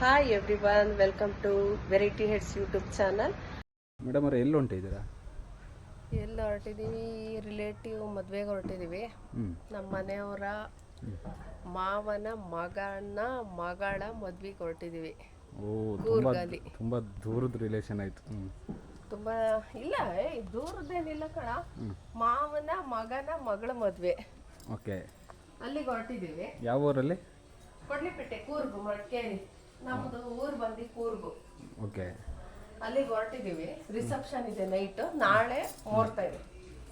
Hi everyone welcome to Variety Heads YouTube channel madam ಅವ್ರೆ ಎಲ್ಲಿ ಹೊಂಟಿದ್ದೀರಾ? ಎಲ್ಲಿ ಹೊರಟಿದ್ದೀವಿ ರಿಲೇಟಿವ್ ಮದುವೆಗೆ ಹೊರಟಿದ್ದೀವಿ ನಮ್ಮ ಮನೆಯವರ ಮಾವನ ಮಗನ ಮಗಳ ಮದ್ವೆಗೆ ಹೊರಟಿದ್ದೀವಿ ಓ ತುಂಬ ಕೂರ್ಗಲ್ಲಿ. ತುಂಬ ದೂರದ ರಿಲೇಷನ್ ಆಯ್ತು. ತುಂಬಾ ತುಂಬ ಇಲ್ಲ ಏ ದೂರದ್ದೇನಿಲ್ಲ ಕಣ. ಮಾವನ ಮಗನ ಮಗಳ ಮದುವೆ. ಓಕೆ ಅಲ್ಲಿಗೆ ಹೊರಟಿದ್ದೀವಿ ಯಾವ ಊರಲ್ಲಿ? ಕೊಡ್ಲಿಪೇಟೆ ಕೂರ್ಗು ಮಡಿಕೇರಿ. ನಮ್ಮದು ಊರು ಬಂದು ಕೂರ್ಗು. ಓಕೆ. ಅಲ್ಲಿಗೆ ಹೊರಟಿದೀವಿ. ರಿಸೆಪ್ಷನ್ ಇದೆ ನೈಟ್ ನಾಳೆ ಮುಹೂರ್ತ ಇದೆ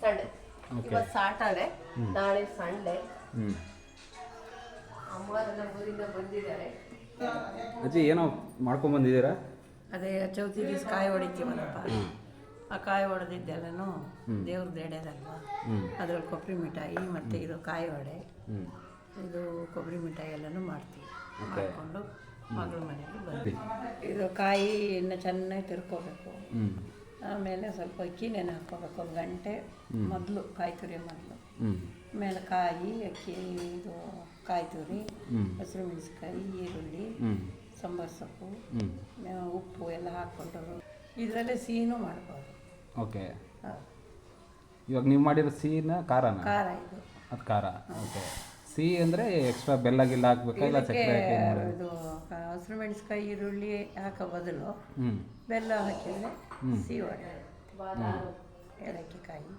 ಸಂಡೆ ಇವತ್ತು ಸಾಟರ್ಡೆ ನಾಳೆ ಸಂಡೆ ಅಮ್ಮ ಅಮ್ಮರೆಲ್ಲ ಊರಿಂದ ಬಂದಿದ್ದಾರೆ. ಅಜ್ಜಿ ಏನೋ ಮಾಡ್ಕೊಂಬಂದಿದ್ದೀರಾ ಅದೇ ಚೌತಿ ದಿವಸ ಕಾಯಿ ಹೊಡಿತೀವಲ್ಲಪ್ಪ. ಆ ಕಾಯಿ ಹೊಡೆದಿದ್ದೆಲ್ಲನೂ ದೇವ್ರದ್ದು ಎಡೆದಲ್ವಾ? ಅದ್ರಲ್ಲಿ ಕೊಬ್ಬರಿ ಮಿಠಾಯಿ ಮತ್ತು ಇದು ಕಾಯಿ ವಡೆ. ಹ್ಞೂ ಇದು ಕೊಬ್ಬರಿ ಮಿಠಾಯಿ ಎಲ್ಲನೂ ಮಾಡ್ತೀವಿ. ಮಾಡಿಕೊಂಡು ಮಗಳ ಮನೆಗೆ ಬಂದ್ವಿ ಇದು ಕಾಯಿ ಇನ್ನು ಚೆನ್ನಾಗಿ ತಿರ್ಕೋಬೇಕು. ಆಮೇಲೆ ಸ್ವಲ್ಪ ಅಕ್ಕಿ ನೆನೆ ಹಾಕ್ಕೋಬೇಕು. ಒಂದು ಗಂಟೆ ಮೊದಲು ಕಾಯಿ ತುರಿ ಮೊದಲು. ಆಮೇಲೆ ಕಾಯಿ ಅಕ್ಕಿ ಇದು ಕಾಯಿ ತುರಿ ಹಸಿರು ಮೆಣಸಿಕಾಯಿ ಈರುಳ್ಳಿ ಸಾಂಬಾರು ಸೊಪ್ಪು ಉಪ್ಪು ಎಲ್ಲ ಹಾಕ್ಕೊಂಡು ಇದರಲ್ಲೇ ಸಿಹಿನೂ ಮಾಡ್ಬೋದು. ಓಕೆ. ಹಾ. ಇವಾಗ ನೀವು ಮಾಡಿರೋ ಸಿಹಿನ ಖಾರನ? ಖಾರ ಇದು. ಅದು ಖಾರ. ಓಕೆ. ಸಿಹಿ ಅಂದರೆ ಎಕ್ಸ್ಟ್ರಾ ಬೆಲ್ಲ ಗಿಲ್ಲ ಹಾಕ್ಬೇಕಾ ಇಲ್ಲ ಸಕ್ಕರೆ ಹಾಕಿ ಇದು ಹಸಿರು ಮೆಣಸಿನಕಾಯಿ ಈರುಳ್ಳಿ ಹಾಕೋ ಬದಲು ಬೆಲ್ಲ ಹಾಕಿದರೆ ಸಿಹಿ ಒಡೆ ಏಲಕ್ಕಿ ಕಾಯಿ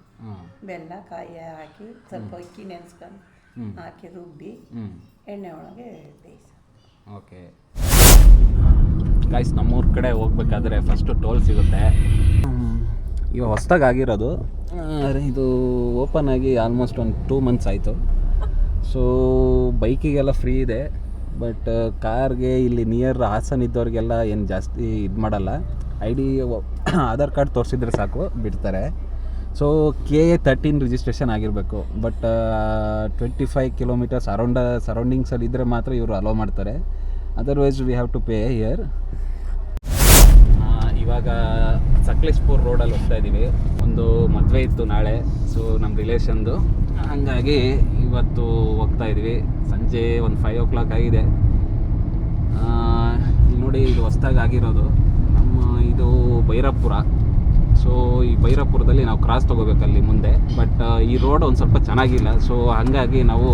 ಬೆಲ್ಲ ಕಾಯಿ ಹಾಕಿ ಸ್ವಲ್ಪ ಅಕ್ಕಿ ನೆನೆಸ್ಕೊಂಡು. ಹಾಕಿ ರುಬ್ಬಿ ಎಣ್ಣೆ ಒಳಗೆ ಬೇಯಿಸಿ. ಓಕೆ. ಗಾಯ್ಸ್ ನಮ್ಮೂರ ಕಡೆ ಹೋಗ್ಬೇಕಾದ್ರೆ ಫಸ್ಟು ಟೋಲ್ ಸಿಗುತ್ತೆ. ಇವಾಗ ಹೊಸ್ದಾಗಿ ಆಗಿರೋದು ಇದು ಓಪನ್ ಆಗಿ ಆಲ್ಮೋಸ್ಟ್ ಒಂದು ಟೂ ಮಂತ್ಸ್ ಆಯಿತು. ಸೊ ಬೈಕಿಗೆಲ್ಲ ಫ್ರೀ ಇದೆ. ಬಟ್ ಕಾರ್ಗೆ ಇಲ್ಲಿ ನಿಯರ್ ಹಾಸನ್ ಇದ್ದವ್ರಿಗೆಲ್ಲ ಏನು ಜಾಸ್ತಿ ಇದು ಮಾಡಲ್ಲ. ಐ ಡಿ ಆಧಾರ್ ಕಾರ್ಡ್ ತೋರಿಸಿದ್ರೆ ಸಾಕು, ಬಿಡ್ತಾರೆ. So K A thirteen registration ಆಗಿರಬೇಕು but twenty five kilometres around ಸರೌಂಡಿಂಗ್ಸಲ್ಲಿ ಇದ್ದರೆ ಮಾತ್ರ ಇವರು ಅಲೋ ಮಾಡ್ತಾರೆ. Otherwise we have to pay here ಇವಾಗ ಸಕ್ಲೇಶ್ಪುರ್ ರೋಡಲ್ಲಿ ಹೋಗ್ತಾ ಇದ್ದೀವಿ. ಒಂದು ಮದುವೆ ಇತ್ತು ನಾಳೆ ಸೊ ನಮ್ಮ ರಿಲೇಷನ್ದು ಹಂಗಾಗಿ ಇವತ್ತು ಹೋಗ್ತಾ ಇದ್ದೀವಿ ಸಂಜೆ ಒಂದು ಫೈವ್ ಓ ಕ್ಲಾಕ್ ಆಗಿದೆ ನೋಡಿ, ಇದು ಹೊಸ್ದಾಗಿ ಆಗಿರೋದು. ನಮ್ಮ ಇದು ಭೈರಪುರ ಸೊ ಈ ಭೈರಪುರದಲ್ಲಿ ನಾವು ಕ್ರಾಸ್ ತೊಗೋಬೇಕಲ್ಲಿ ಮುಂದೆ. ಬಟ್ ಈ ರೋಡ್ ಒಂದು ಸ್ವಲ್ಪ ಚೆನ್ನಾಗಿಲ್ಲ. ಸೊ ಹಾಗಾಗಿ ನಾವು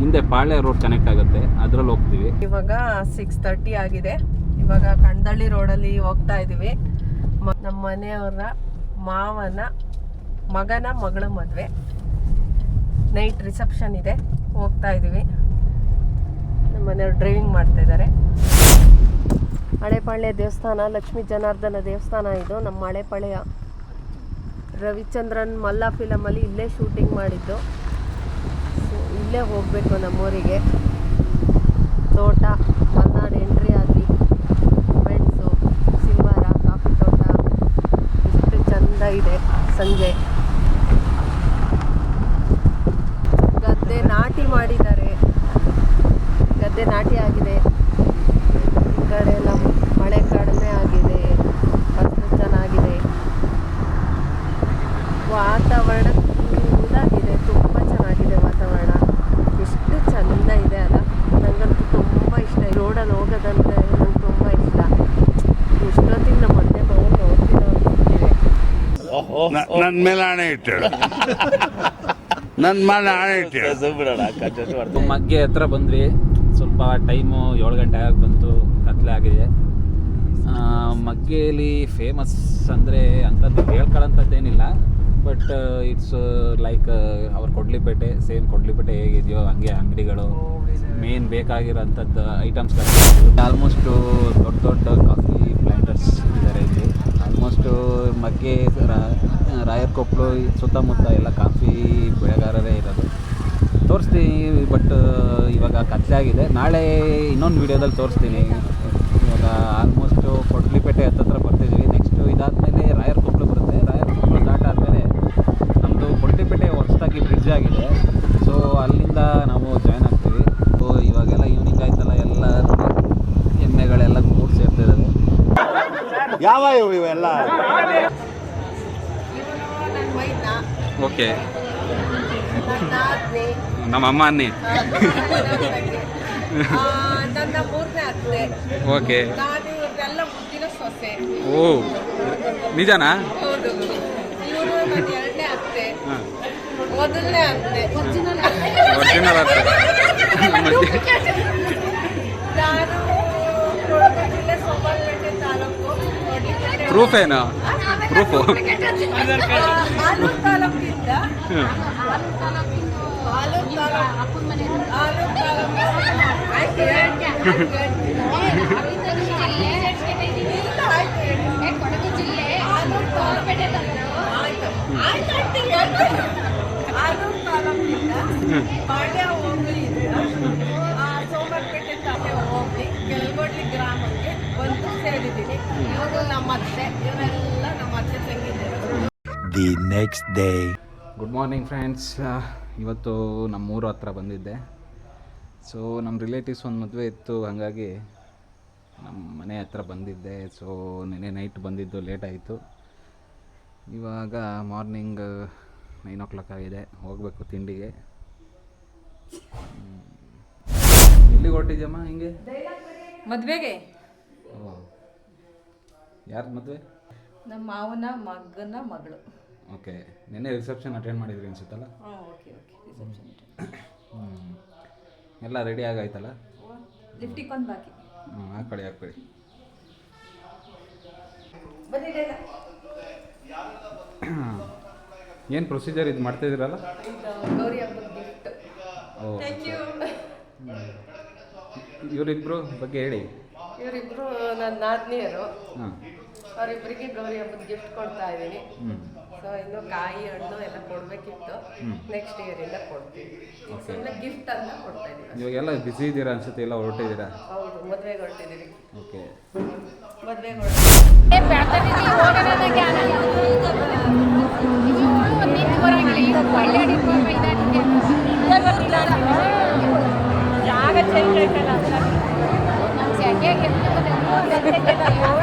ಮುಂದೆ ಪಾಳ್ಯ ರೋಡ್ ಕನೆಕ್ಟ್ ಆಗುತ್ತೆ. ಅದರಲ್ಲಿ ಹೋಗ್ತೀವಿ. ಇವಾಗ ಸಿಕ್ಸ್ ತರ್ಟಿ ಆಗಿದೆ. ಇವಾಗ ಕಣ್ದಳ್ಳಿ ರೋಡಲ್ಲಿ ಹೋಗ್ತಾ ಇದ್ದೀವಿ. ನಮ್ಮ ಮನೆಯವರ ಮಾವನ ಮಗನ ಮಗಳ ಮದುವೆ. ನೈಟ್ ರಿಸೆಪ್ಷನ್ ಇದೆ. ಹೋಗ್ತಾ ಇದ್ದೀವಿ. ನಮ್ಮ ಮನೆಯವ್ರು ಡ್ರೈವಿಂಗ್ ಮಾಡ್ತಾ ಇದ್ದಾರೆ. ಹಳೆಪಾಳ್ಯ ದೇವಸ್ಥಾನ, ಲಕ್ಷ್ಮೀ ಜನಾರ್ದನ ದೇವಸ್ಥಾನ ಇದು. ನಮ್ಮ ಹಳೆಪಾಳ್ಯ ರವಿಚಂದ್ರನ್ ಮಲ್ಲ ಫಿಲಮಲ್ಲಿ ಇಲ್ಲೇ ಶೂಟಿಂಗ್ ಮಾಡಿದ್ದು. ಇಲ್ಲೇ ಹೋಗಬೇಕು ನಮ್ಮೂರಿಗೆ. ತೋಟ, ಮಲ್ನಾಡು ಎಂಟ್ರಿ ಆಗಿ ಇದೆ ಸಂಜೆ ಗದ್ದೆ ನಾಟಿ ಮಾಡಿದ್ದಾರೆ ಗದ್ದೆ ನಾಟಿ ಆಗಿದೆ ಈ ಕಡೆ ಎಲ್ಲ ಮಳೆ ಕಡಿಮೆ ಆಗಿದೆ ಫಸಲು ಚೆನ್ನಾಗಿದೆ ವಾತಾವರಣ ಕೂಲಾಗಿದೆ ತುಂಬ ಚೆನ್ನಾಗಿದೆ ವಾತಾವರಣ ಎಷ್ಟು ಚಂದ ಇದೆ ಅಲ್ಲ ನನಗಂತೂ ತುಂಬ ಇಷ್ಟ ಈ ರೋಡಲ್ಲಿ ಹೋಗೋದಂದ್ರೆ ನಂಗೆ ತುಂಬ ಇಷ್ಟ ಎಷ್ಟೊತ್ತಿಗೆ ನಮ್ಮ ಅತ್ತೆ ಮಗನ ನೋಡ್ತೀವಿ ನೋಡ್ತಿರ್ತೀವಿ ನನ್ ಮೇಲೆ ಹಣೆ ಇಟ್ಟಳು ನನ್ ಮೇಲೆ ಹಣೆ ಇಟ್ಟಳು ಮಗ್ಗೆ ಹತ್ರ ಬಂದ್ವಿ. ಸ್ವಲ್ಪ ಟೈಮು ಏಳು ಗಂಟೆ ಆಗಿ ಬಂತು ಕತ್ಲೆ ಆಗಿದೆ. ಆ, ಮಗ್ಗೆಯಲ್ಲಿ ಫೇಮಸ್ ಅಂದರೆ ಅಂಥದ್ದು ಹೇಳ್ಕೊಳ್ಳೋಂಥದ್ದೇನಿಲ್ಲ ಬಟ್ ಇಟ್ಸ್ ಲೈಕ್ ಅವ್ರು ಕೊಡ್ಲಿಪೇಟೆ ಸೇಮ್ ಕೊಡ್ಲಿಪೇಟೆ ಹೇಗಿದೆಯೋ ಹಂಗೆ ಅಂಗಡಿಗಳು ಮೇನ್ ಬೇಕಾಗಿರೋಂಥದ್ದು ಐಟಮ್ಸ್ಗಳು ಆಲ್ಮೋಸ್ಟು ದೊಡ್ಡ ದೊಡ್ಡ ಕಾಫಿ ಪ್ಲ್ಯಾಂಟರ್ಸ್ ಇದ್ದಾರೆ ಇಲ್ಲಿ. ಆಲ್ಮೋಸ್ಟು ಮಗ್ಗೆ ರಾಯರ್ಕೊಪ್ಪಲು ಸುತ್ತಮುತ್ತ ಎಲ್ಲ ಕಾಫಿ ಬೆಳೆಗಾರರೇ ಇರೋದು. ತೋರಿಸ್ತೀನಿ ಬಟ್ ಇವಾಗ ಕತ್ಲೆ ಆಗಿದೆ. ನಾಳೆ ಇನ್ನೊಂದು ವಿಡಿಯೋದಲ್ಲಿ ತೋರಿಸ್ತೀನಿ. ಇವಾಗ ಆಲ್ಮೋಸ್ಟು ಕೊಡ್ಲಿಪೇಟೆ ಹತ್ತತ್ರ ಬರ್ತಿದ್ದೀವಿ. ನೆಕ್ಸ್ಟು ಇದಾದಮೇಲೆ ರಾಯರ್ಕೊಪ್ಪಲು ಬರುತ್ತೆ. ರಾಯರ್ಕೊಪ್ಪಲು ದಾಟಾದಮೇಲೆ ನಮ್ಮದು ಕೊಡ್ಲಿಪೇಟೆ ಹೊಸದಾಗಿ ಬ್ರಿಡ್ಜ್ ಆಗಿದೆ. ಸೊ ಅಲ್ಲಿಂದ ನಾವು ಜಾಯ್ನ್ ಆಗ್ತೀವಿ. ಸೊ ಇವಾಗೆಲ್ಲ ಈವ್ನಿಂಗ್ ಆಯ್ತಲ್ಲ, ಎಲ್ಲ ಎಣ್ಣೆಗಳೆಲ್ಲ ಕೂಡ್ ಸೇರ್ತಿದ್ದಾವೆ ಯಾವ ಇವು ಇವೆಲ್ಲ? ಓಕೆ. ನಮ್ಮ ಅಮ್ಮ ಅನ್ನಿ. ನನ್ನ ಮೂರನೇ ಅತ್ತೆ ಓಕೆ. ನಾನು ಮುದ್ದಿನ ಸೊಸೆ ಓ ನಿಜನಾ? ಹೌದು ಇವರು ನನ್ನ ಎರಡನೇ ಅತ್ತೆ ಮೊದಲನೇ ಅತ್ತೆ ಒರಿಜಿನಲ್ ಅರ್ಥ ನಾನು ಕೊಡಗು ಜಿಲ್ಲೆ ಸೋಮವಾರಪೇಟೆ ತಾಲೂಕು ಹೊಡಿಪೇಟೆ ಪ್ರೂಫ್ ಏನು? ಪ್ರೂಫು ತಾಲೂಕು ತಾಲೂಕಿಂದ ಪಾಳ್ಯ ಕೆಳಗೋಡ್ಲಿ ಗ್ರಾಮಕ್ಕೆ ಬಂದು ಸೇರಿದ್ದೀನಿ ಇವರು ನಮ್ಮ ಅತ್ತೆ ನಮ್ಮ ಅತ್ತೆ ತಂಗಿದ್ದಾರೆ the next day. Good morning friends ಇವತ್ತು ನಮ್ಮೂರು ಹತ್ರ ಬಂದಿದ್ದೆ. ಸೊ ನಮ್ಮ ರಿಲೇಟಿವ್ಸ್ ಒಂದು ಮದುವೆ ಇತ್ತು. ಹಾಗಾಗಿ ನಮ್ಮ ಮನೆ ಹತ್ರ ಬಂದಿದ್ದೆ. ಸೊ ನಿನ್ನೆ ನೈಟ್ ಬಂದಿದ್ದು. ಲೇಟ್ ಆಯಿತು. ಇವಾಗ ಮಾರ್ನಿಂಗ್ ನೈನ್ ಓ ಕ್ಲಾಕ್ ಆಗಿದೆ. ಹೋಗಬೇಕು ತಿಂಡಿಗೆ. ಎಲ್ಲಿಗೆ ಹೊರಟಿದ್ಯಮ್ಮ ಹಿಂಗೆ? ಮದುವೆಗೆ? ಓ. ಯಾರು ಮದುವೆ? ನಮ್ಮ ಮಾವನ ಮಗನ ಮಗಳು. ಓಕೆ. ನಿನ್ನೆ ರಿಸೆಪ್ಷನ್ ಅಟೆಂಡ್ ಮಾಡಿದ್ರಿ ಅನ್ಸುತ್ತಲ್ಲ? ಹಾಂ ಓಕೆ ಓಕೆ ರಿಸೆಪ್ಷನ್ ಎಲ್ಲ ರೆಡಿ ಆಗಾಯ್ತಲ್ಲ? ಲಿಫ್ಟಿಗೆ ಒಂದು ಬಾಕಿ. ಹ್ಞೂ ಹಾಕೊಳ್ಳಿ ಹಾಕೊಳ್ಳಿ ಏನು ಪ್ರೊಸೀಜರ್ ಇದು ಮಾಡ್ತಾಯಿದ್ದೀರಲ್ಲ ಗೌರಿ ಹಬ್ಬದ ಗಿಫ್ಟ್ ಓ ಇವರಿಬ್ಬರು ಬಗ್ಗೆ ಹೇಳಿ. ಇವರಿಬ್ಬರು ನನ್ನ ನಾದ್ನಿಯರು ಹಾಂ. ಅವರಿಬ್ಬರಿಗೆ ಗೌರಿ ಹಬ್ಬದ ಗಿಫ್ಟ್ ಕೊಡ್ತಾ ಇದ್ದೀನಿ. ಹ್ಞೂ ಸೊ ಇನ್ನು ಕಾಯಿ ಹಣ್ಣು ಎಲ್ಲ ಕೊಡಬೇಕಿತ್ತು. ನೆಕ್ಸ್ಟ್ ಇಯರಿಂದ ಕೊಡ್ತೀವಿ. ಈಗ ಸುಮ್ಮನೆ ಗಿಫ್ಟ್ ಅಂತ ಕೊಡ್ತಾ ಇದ್ದೀವಿ ಇವಾಗೆಲ್ಲ ಬಿಸಿ ಇದ್ದೀರಾ ಅನ್ಸುತ್ತೆ ಎಲ್ಲ ಹೊರಟಿದ್ದೀರಾ ಹೌದು ಮದುವೆಗೆ ಹೊರಟಿದ್ದೀವಿ ಓಕೆ ಮದುವೆಗೆ ಜಾಗ ಚೇಂಜ್ ಆಯ್ತಲ್ಲ ಹಾಯ್ ಮೇಡಮ್